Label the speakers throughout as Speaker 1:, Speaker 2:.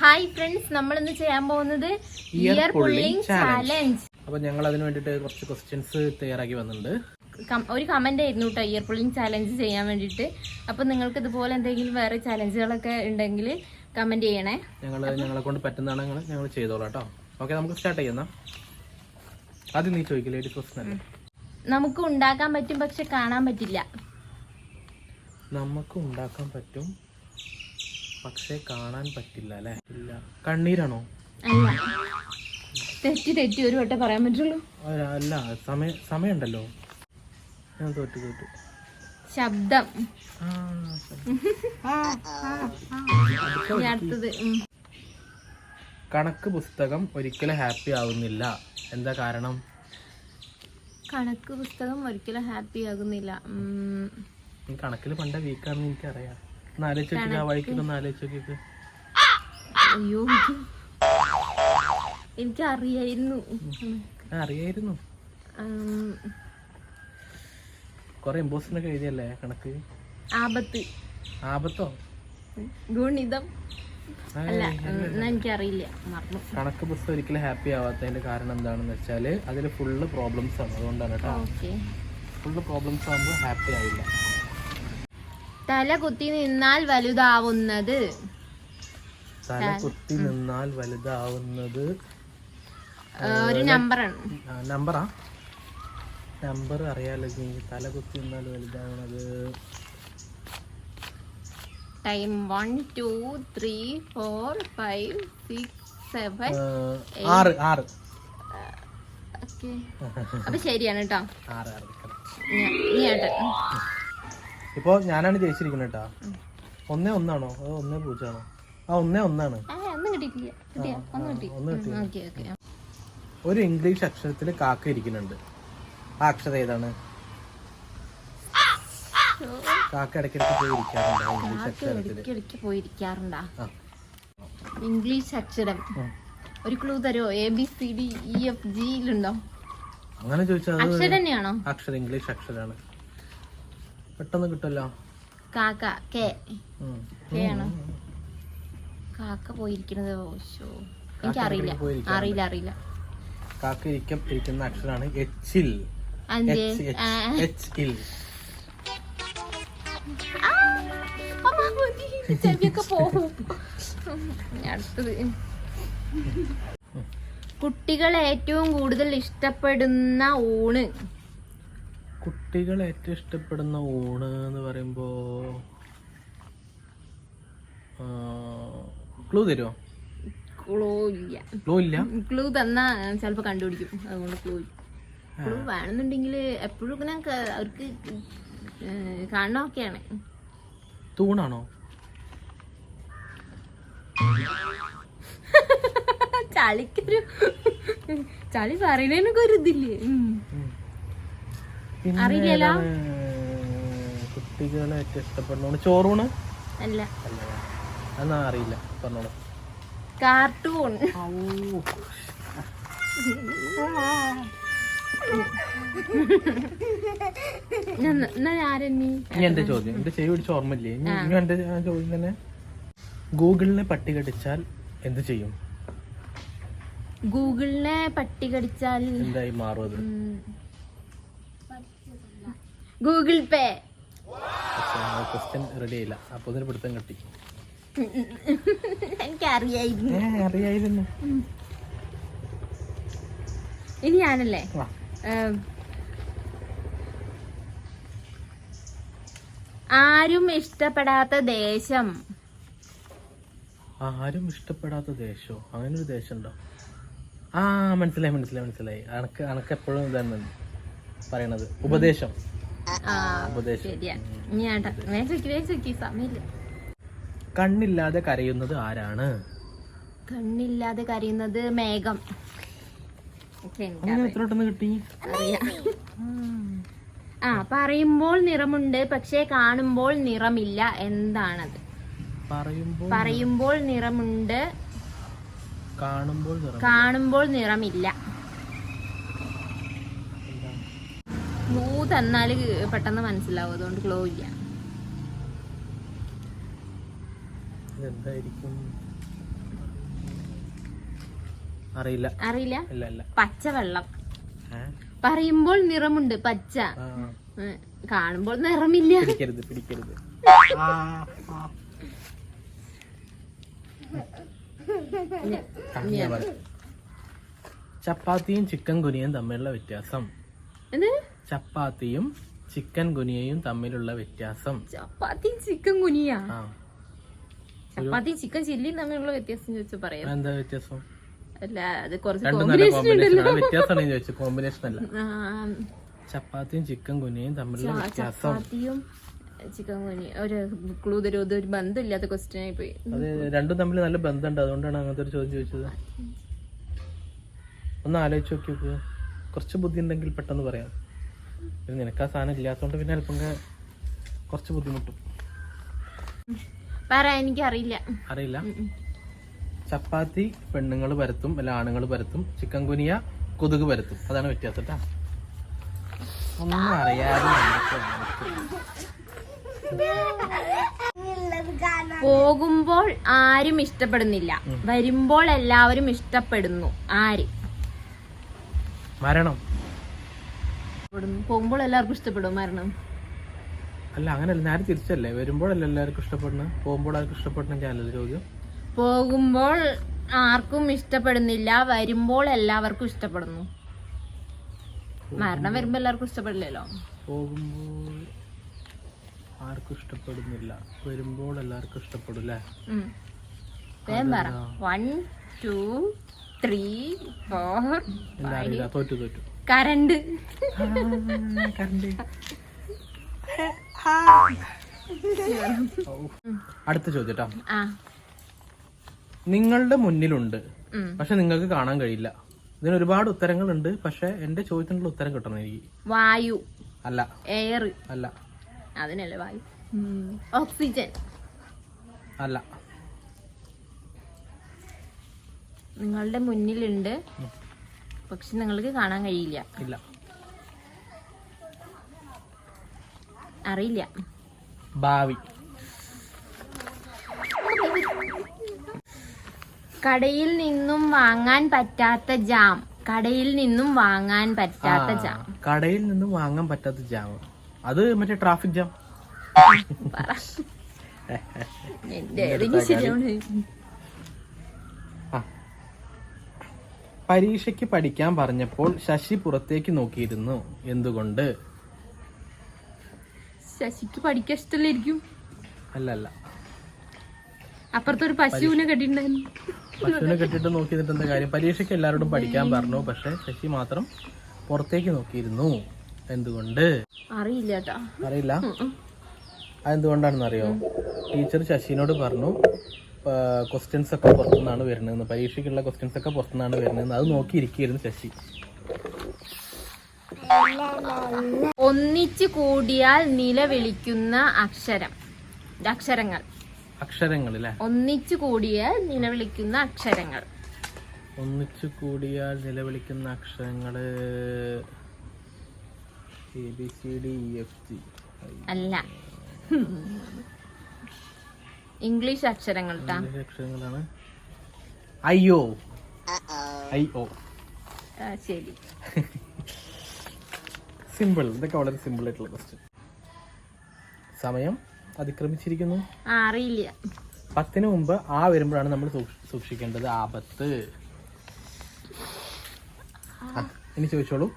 Speaker 1: Hi friends നമ്മൾ ഇന്ന് ചെയ്യാൻ പോകുന്നത് ഇയർ
Speaker 2: പുള്ളിംഗ്.
Speaker 1: ചാലഞ്ച്
Speaker 2: അപ്പൊ ഞങ്ങൾ അതിന് വേണ്ടിട്ട് കുറച്ച് ക്വസ്റ്റ്യൻസ് തയ്യാറാക്കി വന്നിട്ടുണ്ട്.
Speaker 1: ഒരു കമന്റ് ആയിരുന്നു കേട്ടോ ഇയർ പുള്ളിങ് ചാലഞ്ച് ചെയ്യാൻ വേണ്ടിട്ട് അപ്പൊ നിങ്ങൾക്ക് ഇതുപോലെ എന്തെങ്കിലും വേറെ ചാലഞ്ചുകളൊക്കെ ഉണ്ടെങ്കിൽ കമന്റ് ചെയ്യണേ.
Speaker 2: ഞങ്ങൾ ഞങ്ങളെ കൊണ്ട് പറ്റുന്നതാണ് ഞങ്ങൾ ചെയ്തോളാം കേട്ടോ ഓക്കെ നമുക്ക് സ്റ്റാർട്ട് ചെയ്യുന്ന ആദ്യം നീ ചോദിക്കില്ല ലേഡീസ്
Speaker 1: നമുക്ക് ഉണ്ടാക്കാൻ പറ്റും പക്ഷെ കാണാൻ പറ്റില്ല.
Speaker 2: നമുക്ക് ഉണ്ടാക്കാൻ പറ്റും പക്ഷേ കാണാൻ പറ്റില്ല അല്ലേ? ഇല്ല. കണ്ണീരാണോ?
Speaker 1: അല്ല. തെറ്റി തെറ്റി ഒരു വട്ടം പറയാൻ പറ്റുള്ളൂ.
Speaker 2: അല്ല, സമയം സമയ സമയമുണ്ടല്ലോ. ഞാൻ തോറ്റു തോറ്റു.
Speaker 1: ശബ്ദം. അടുത്തത്
Speaker 2: കണക്ക് പുസ്തകം ഒരിക്കലും ഹാപ്പി ആവുന്നില്ല. എന്താ കാരണം?
Speaker 1: കണക്ക് പുസ്തകം ഒരിക്കലും ഹാപ്പി ആകുന്നില്ല
Speaker 2: കണക്കിൽ പണ്ട വീക്കാണെന്ന് എനിക്കറിയാം.
Speaker 1: അയ്യോ. എനിക്ക്
Speaker 2: ആ, അറിയായിരുന്നു. കൊറേ ഇമ്പോസിനൊക്കെ എഴുതിയല്ലേ കണക്ക്?
Speaker 1: ആപത്ത്.
Speaker 2: ആപത്തോ?
Speaker 1: ഗുണിതം. അല്ല എനിക്കറിയില്ല. മറന്നു.
Speaker 2: കണക്ക് പുസ്തകം ഒരിക്കലും ഹാപ്പി ആവാത്തതിന്റെ കാരണം എന്താണെന്ന് വെച്ചാൽ അതിൽ ഫുള്ള് പ്രോബ്ലംസ് ആണ്. അതുകൊണ്ടാണ് കേട്ടോ. ഫുള്ള് പ്രോബ്ലംസ് ആകുമ്പോൾ ഹാപ്പി ആവില്ല.
Speaker 1: തല കുത്തി നിന്നാൽ വലുതാവുന്നത്.
Speaker 2: തല കുത്തി നിന്നാൽ വലുതാവുന്നത്
Speaker 1: ഒരു നമ്പറാണ്.
Speaker 2: നമ്പറാ? നമ്പർ അറിയാലോ തല കുത്തി നിന്നാൽ വലുതാവുന്നത്.
Speaker 1: Time one two three four five six seven
Speaker 2: ആറ് ആറ്.
Speaker 1: അപ്പൊ ശരിയാണ് കേട്ടോ.
Speaker 2: ആറ് ആറ് നിൽക്കണം
Speaker 1: നീ ഏട്ടൻ
Speaker 2: ഇപ്പോൾ ഞാനാണ് ജയിച്ചിരിക്കുന്നത് കേട്ടോ. ഒന്നേ ഒന്നാണോ? അതോ ഒന്നേ പൂജ്യമാണോ? ആ ഒന്നേ ഒന്നാണ്.
Speaker 1: ഒന്നും കിട്ടി.
Speaker 2: ഒരു ഇംഗ്ലീഷ് അക്ഷരത്തിൽ കാക്ക ഇരിക്കുന്നുണ്ട്. ആ അക്ഷരം ഏതാണ്? കാക്ക ഇടയ്ക്കിടയ്ക്ക് പോയി ഇരിക്കാറുണ്ട്? ഇംഗ്ലീഷ്
Speaker 1: ഇടയ്ക്കിടയ്ക്ക്
Speaker 2: ആ.
Speaker 1: ഇംഗ്ലീഷ് അക്ഷരം. ഒരു ക്ലൂ തരുമോ A B C D E F ജിയിലുണ്ടോ
Speaker 2: അങ്ങനെ ചോദിച്ചാൽ
Speaker 1: അക്ഷരം തന്നെയാണോ?
Speaker 2: അക്ഷരം ഇംഗ്ലീഷ് അക്ഷരമാണ് പെട്ടെന്ന് കിട്ടുമല്ലോ?
Speaker 1: കാക്ക കെ. കെ ആണോ? കാക്ക പോയിരിക്കുന്നത് ഓശോ എനിക്കറിയില്ല അറിയില്ല. അറിയില്ല
Speaker 2: കാക്ക ഇരിക്ക ഇരിക്കുന്ന അക്ഷരമാണ് എച്ചിൽ.
Speaker 1: അഞ്ച്.
Speaker 2: എച്ച്
Speaker 1: ആ,
Speaker 2: എച്ച് ഇൽ
Speaker 1: ആ, അമ്മ, മതി. ചെവിയൊക്കെ അടുത്തത്. കുട്ടികൾ ഏറ്റവും കൂടുതൽ ഇഷ്ടപ്പെടുന്ന ഊണ്.
Speaker 2: കുട്ടികൾ ഏറ്റവും ഇഷ്ടപ്പെടുന്ന ഊണ് എന്ന് പറയുമ്പോ ക്ലൂ തരുമോ
Speaker 1: ക്ലൂ ഇല്ല.
Speaker 2: ക്ലൂ ഇല്ല?
Speaker 1: ക്ലൂ തന്നാ ചിലപ്പോ കണ്ടുപിടിക്കും. അതുകൊണ്ട് ക്ലൂ ക്ലൂ വേണമെന്നുണ്ടെങ്കിൽ എപ്പോഴും ഇങ്ങനെ അവർക്ക് കാണണമൊക്കെയാണ്.
Speaker 2: തൂണാണോ?
Speaker 1: ചളിക്കൊരു ചളി പറയുന്നതിനൊക്കെ ഒരു ഇതില്ലേ? അറിയില്ലല്ലോ.
Speaker 2: കുട്ടികളെ ഏറ്റവും ഇഷ്ടപ്പെടുന്ന ചോറൂണ്?
Speaker 1: അല്ല.
Speaker 2: എന്നാ അറിയില്ല. പറഞ്ഞോളൂ.
Speaker 1: കാർട്ടൂൺ.
Speaker 2: എന്റെ ചോദ്യം. എന്റെ ചെവി പിടിച്ച ഓർമ്മയില്ലേ? ഇനി ഇനി എന്റെ ചോദ്യം തന്നെ. ഗൂഗിളിനെ പട്ടികടിച്ചാൽ എന്ത് ചെയ്യും?
Speaker 1: ഗൂഗിളിനെ പട്ടി കടിച്ചാൽ
Speaker 2: എന്തായി മാറും.
Speaker 1: ഗൂഗിൾ പേ
Speaker 2: ക്വസ്റ്റ്യൻ റെഡി ആയില്ല. അപ്പൊ അതിന് പിടുത്തം കട്ടി.
Speaker 1: എനിക്കറിയായിരുന്നു.
Speaker 2: ഏ അറിയായിരുന്നു.
Speaker 1: ഇനി ഞാനല്ലേ? ആരും ഇഷ്ടപ്പെടാത്ത ദേശം.
Speaker 2: ആരും ഇഷ്ടപ്പെടാത്ത ദേശോ? അങ്ങനെ ഒരു ദേശം ഉണ്ടോ? ആ മനസ്സിലായി മനസ്സിലായി മനസ്സിലായി. അനക്ക് അനക്ക് എപ്പോഴും ഇതാണ് പറയണത്. ഉപദേശം. ഉപദേശം. കണ്ണില്ലാതെ കരയുന്നത് ആരാണ്?
Speaker 1: കണ്ണില്ലാതെ കരയുന്നത് മേഘം.
Speaker 2: കിട്ടി?
Speaker 1: ആ പറയുമ്പോൾ നിറമുണ്ട് പക്ഷേ കാണുമ്പോൾ നിറമില്ല. എന്താണത്?
Speaker 2: പറയുമ്പോൾ
Speaker 1: പറയുമ്പോൾ നിറമുണ്ട്
Speaker 2: കാണുമ്പോൾ
Speaker 1: കാണുമ്പോൾ നിറമില്ല. ക്ലൂ തന്നാൽ പെട്ടെന്ന് മനസ്സിലാവും. അതുകൊണ്ട് ക്ലൂ ഇല്ല.
Speaker 2: അറിയില്ല.
Speaker 1: അറിയില്ല? പച്ചവെള്ളം
Speaker 2: ഏ?
Speaker 1: പറയുമ്പോൾ നിറമുണ്ട് പച്ച. കാണുമ്പോൾ നിറമില്ല.
Speaker 2: പിടിക്കരുത് പിടിക്കരുത്. ചപ്പാത്തിയും ചിക്കൻ കുനിയും തമ്മിലുള്ള വ്യത്യാസം.
Speaker 1: എന്ത്?
Speaker 2: ചപ്പാത്തിയും ചിക്കൻ ഗുനിയയും തമ്മിലുള്ള വ്യത്യാസം.
Speaker 1: ചപ്പാത്തിയും ചിക്കൻ ഗുനിയ?
Speaker 2: ആ.
Speaker 1: ചപ്പാത്തി ചിക്കൻ ചില്ലിയും തമ്മിലുള്ള വ്യത്യാസം ചോദിച്ചു പറയാം.
Speaker 2: എന്താ വ്യത്യാസം?
Speaker 1: അല്ല അത് കുറച്ച്
Speaker 2: രണ്ടും നല്ല
Speaker 1: കോമ്പിനേഷൻ
Speaker 2: കോമ്പിനേഷൻ
Speaker 1: ഉണ്ടല്ലോ.
Speaker 2: വ്യത്യാസമാണ് ഞാൻ ചോദിച്ചത് കോമ്പിനേഷൻ അല്ല. ചപ്പാത്തിയും ചിക്കൻ കുനിയയും തമ്മിലുള്ള വ്യത്യാസം.
Speaker 1: ചപ്പാത്തിയും ചിക്കൻ കുനി ഒരു ക്ലൂ തരും ഒരു ബന്ധമില്ലാത്ത ക്വസ്റ്റ്യൻ ആയി പോയി.
Speaker 2: അത് രണ്ടും തമ്മിൽ നല്ല ബന്ധമുണ്ട്. അതുകൊണ്ടാണ് അങ്ങനത്തെ ഒരു ചോദ്യം ചോദിച്ചത്. ഒന്ന് ആലോചിച്ച് നോക്കി നോക്ക് കുറച്ച് ബുദ്ധി ഉണ്ടെങ്കിൽ പെട്ടെന്ന് പറയാം. പിന്നെ നിനക്ക് ആ സാധനം ഇല്ലാത്തതുകൊണ്ട് പിന്നെ അല്പം കുറച്ച് ബുദ്ധിമുട്ടും.
Speaker 1: പറ എനിക്കറിയില്ല.
Speaker 2: അറിയില്ല. ചപ്പാത്തി പെണ്ണുങ്ങൾ പരത്തും അല്ല ആണുങ്ങൾ പരത്തും ചിക്കൻ കുനിയ കൊതുക് പരത്തും. അതാണ് വ്യത്യാസം കേട്ടാ ഒന്നും അറിയാതെ
Speaker 1: പോകുമ്പോൾ ആരും ഇഷ്ടപ്പെടുന്നില്ല. വരുമ്പോൾ എല്ലാവരും ഇഷ്ടപ്പെടുന്നു. ആര്?
Speaker 2: മരണം.
Speaker 1: പോകുമ്പോൾ എല്ലാവർക്കും ഇഷ്ടപ്പെടും മരണം.
Speaker 2: അല്ല അങ്ങനെയല്ല നേരെ തിരിച്ചല്ലേ? വരുമ്പോഴല്ല എല്ലാവർക്കും ഇഷ്ടപ്പെടുന്നത്? പോകുമ്പോൾ ആർക്കും ഇഷ്ടപ്പെടണമെങ്കിൽ ചോദ്യം.
Speaker 1: പോകുമ്പോൾ ആർക്കും ഇഷ്ടപ്പെടുന്നില്ല. വരുമ്പോൾ എല്ലാവർക്കും ഇഷ്ടപ്പെടുന്നു. മരണം വരുമ്പോൾ എല്ലാവർക്കും ഇഷ്ടപ്പെടില്ലല്ലോ.
Speaker 2: പോകുമ്പോൾ ആർക്കും ഇഷ്ടപ്പെടുന്നില്ല. വരുമ്പോൾ എല്ലാവർക്കും ഇഷ്ടപ്പെടും അല്ലേ.
Speaker 1: വേഗം പറ. വൺ ടു ത്രീ ഫോർ
Speaker 2: തോറ്റു തോറ്റു.
Speaker 1: കരണ്ട്.
Speaker 2: അടുത്ത ചോദ്യം കേട്ടോ
Speaker 1: ആ.
Speaker 2: നിങ്ങളുടെ മുന്നിലുണ്ട്. പക്ഷെ നിങ്ങൾക്ക് കാണാൻ കഴിയില്ല. ഇതിന് ഒരുപാട് ഉത്തരങ്ങൾ ഉണ്ട് പക്ഷെ എന്റെ ചോദ്യത്തിനുള്ള ഉത്തരം കിട്ടണം എനിക്ക്
Speaker 1: വായു.
Speaker 2: അല്ല.
Speaker 1: എയർ
Speaker 2: അല്ല.
Speaker 1: അതിനല്ലേ വായു. ഓക്സിജൻ.
Speaker 2: അല്ല.
Speaker 1: നിങ്ങളുടെ മുന്നിലുണ്ട് പക്ഷെ നിങ്ങൾക്ക് കാണാൻ കഴിയില്ല.
Speaker 2: ഇല്ല.
Speaker 1: അറിയില്ല.
Speaker 2: ഭാവി.
Speaker 1: കടയിൽ നിന്നും വാങ്ങാൻ പറ്റാത്ത ജാം. കടയിൽ നിന്നും വാങ്ങാൻ പറ്റാത്ത ജാം.
Speaker 2: കടയിൽ നിന്നും വാങ്ങാൻ പറ്റാത്ത ജാം. അത് മറ്റേ ട്രാഫിക് ജാം.
Speaker 1: എന്റെ ശരിയാണ്
Speaker 2: ആ. പരീക്ഷയ്ക്ക് പഠിക്കാൻ പറഞ്ഞപ്പോൾ ശശി പുറത്തേക്ക് നോക്കിയിരുന്നു. എന്തുകൊണ്ട്?
Speaker 1: ശശിക്ക് പഠിക്കാൻ ഇഷ്ടമല്ലായിരിക്കും.
Speaker 2: അല്ലല്ല. അല്ല
Speaker 1: അപ്പുറത്തൊരു പശുവിനെ കെട്ടിട്ടുണ്ടായിരുന്നു
Speaker 2: പശുവിനെ കെട്ടിട്ട് നോക്കി എന്താ കാര്യം. പരീക്ഷയ്ക്ക് എല്ലാവരോടും പഠിക്കാൻ പറഞ്ഞു. പക്ഷെ ശശി മാത്രം പുറത്തേക്ക് നോക്കിയിരുന്നു. എന്തുകൊണ്ട്?
Speaker 1: അറിയില്ല.
Speaker 2: അറിയില്ല അതെന്തുകൊണ്ടാണെന്ന് അറിയോ ടീച്ചർ ശശിനോട് പറഞ്ഞു ക്വസ്റ്റ്യൻസ് ഒക്കെ പുറത്തുനിന്നാണ് വരുന്നത് പരീക്ഷയ്ക്കുള്ള ക്വസ്റ്റ്യൻസ് ഒക്കെ പുറത്തുനിന്നാണ് വരുന്നത് അത് നോക്കിയിരിക്കുകയായിരുന്നു ശശി.
Speaker 1: ഒന്നിച്ചു കൂടിയാൽ നിലവിളിക്കുന്ന അക്ഷരം അക്ഷരങ്ങൾ.
Speaker 2: അക്ഷരങ്ങൾ അല്ലേ
Speaker 1: ഒന്നിച്ചു കൂടിയാൽ നിലവിളിക്കുന്ന അക്ഷരങ്ങൾ.
Speaker 2: ഒന്നിച്ചു കൂടിയാൽ നിലവിളിക്കുന്ന അക്ഷരങ്ങൾ A B C D F G
Speaker 1: അല്ല. ഇംഗ്ലീഷ് അക്ഷരങ്ങൾ ട്ടാ.
Speaker 2: അക്ഷരങ്ങളാണ്. അയ്യോ. അയ്യോ.
Speaker 1: ആ, ശരി.
Speaker 2: സിമ്പിൾ ഇതൊക്കെ വളരെ സിമ്പിൾ ആയിട്ടുള്ള ക്വസ്റ്റ്യൻ സമയം അതിക്രമിച്ചിരിക്കുന്നു.
Speaker 1: ആ അറിയില്ല.
Speaker 2: പത്തിന് മുമ്പ് ആ വരുമ്പോഴാണ് നമ്മൾ സൂക്ഷി- സൂക്ഷിക്കേണ്ടത്. ആപത്ത്. ആ, ഇനി ചോദിച്ചോളൂ.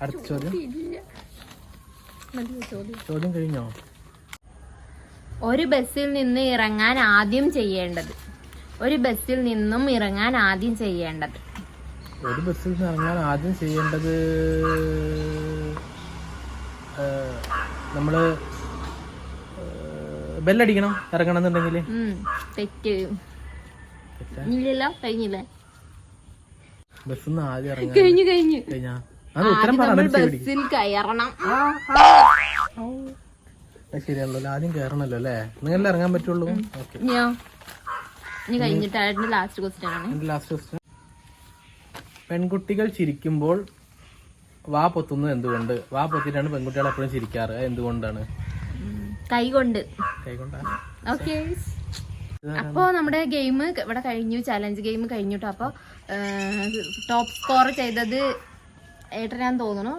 Speaker 2: അടുത്ത ചോദ്യം. ചോദ്യം കഴിഞ്ഞോ?
Speaker 1: ഒരു ബസ്സിൽ നിന്ന് ഇറങ്ങാൻ ആദ്യം ചെയ്യേണ്ടത്. ഒരു ബസ്സിൽ നിന്നും ഇറങ്ങാൻ ആദ്യം ചെയ്യേണ്ടത്.
Speaker 2: ഒരു ബസ്സിൽ നിന്ന് ഇറങ്ങാൻ ആദ്യം ചെയ്യേണ്ടത് നമ്മൾ ബെല്ലടിക്കണം ഇറങ്ങണം എന്നുണ്ടെങ്കിൽ
Speaker 1: തെറ്റ്. ഇല്ലല്ലോ കഴിഞ്ഞില്ലേ?
Speaker 2: ബസ്സിൽ നിന്ന് ആദ്യം ഇറങ്ങാൻ
Speaker 1: കഴിഞ്ഞു കഴിഞ്ഞു.
Speaker 2: കഴിഞ്ഞാ? ഉത്തരം
Speaker 1: ബസ്സിൽ കയറണം.
Speaker 2: ശരിയാണല്ലോ. ആദ്യം കേറണല്ലോ അല്ലേ? നിങ്ങൾ ഇറങ്ങാൻ പറ്റുള്ളൂ?
Speaker 1: ലാസ്റ്റ് ക്വസ്റ്റ്യൻ
Speaker 2: പെൺകുട്ടികൾ ചിരിക്കുമ്പോൾ വാ പൊത്തുന്നത് എന്തുകൊണ്ട്? വാ പൊത്തിട്ടാണ് പെൺകുട്ടികൾ എപ്പോഴും ചിരിക്കാറ്. എന്തുകൊണ്ടാണ്? കൈകൊണ്ട്.
Speaker 1: ഓക്കെ അപ്പോൾ നമ്മുടെ ഗെയിം ഇവിടെ കഴിഞ്ഞു ചലഞ്ച് ഗെയിം കഴിഞ്ഞു കേട്ടോ അപ്പോൾ ടോപ്പ് സ്കോർ ചെയ്തത് ഏട്ടനാന്ന് തോന്നുന്നു.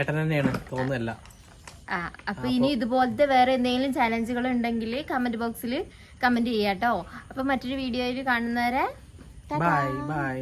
Speaker 2: ഏട്ടൻ തന്നെയാണ്. തോന്നുന്നില്ല
Speaker 1: ആ അപ്പൊ ഇനി ഇതുപോലത്തെ വേറെ എന്തെങ്കിലും ചലഞ്ചുകൾ ഉണ്ടെങ്കിൽ കമന്റ് ബോക്സിൽ കമന്റ് ചെയ്യാട്ടോ. അപ്പൊ മറ്റൊരു വീഡിയോയിൽ കാണുന്നവരെ
Speaker 2: ബൈ ബൈ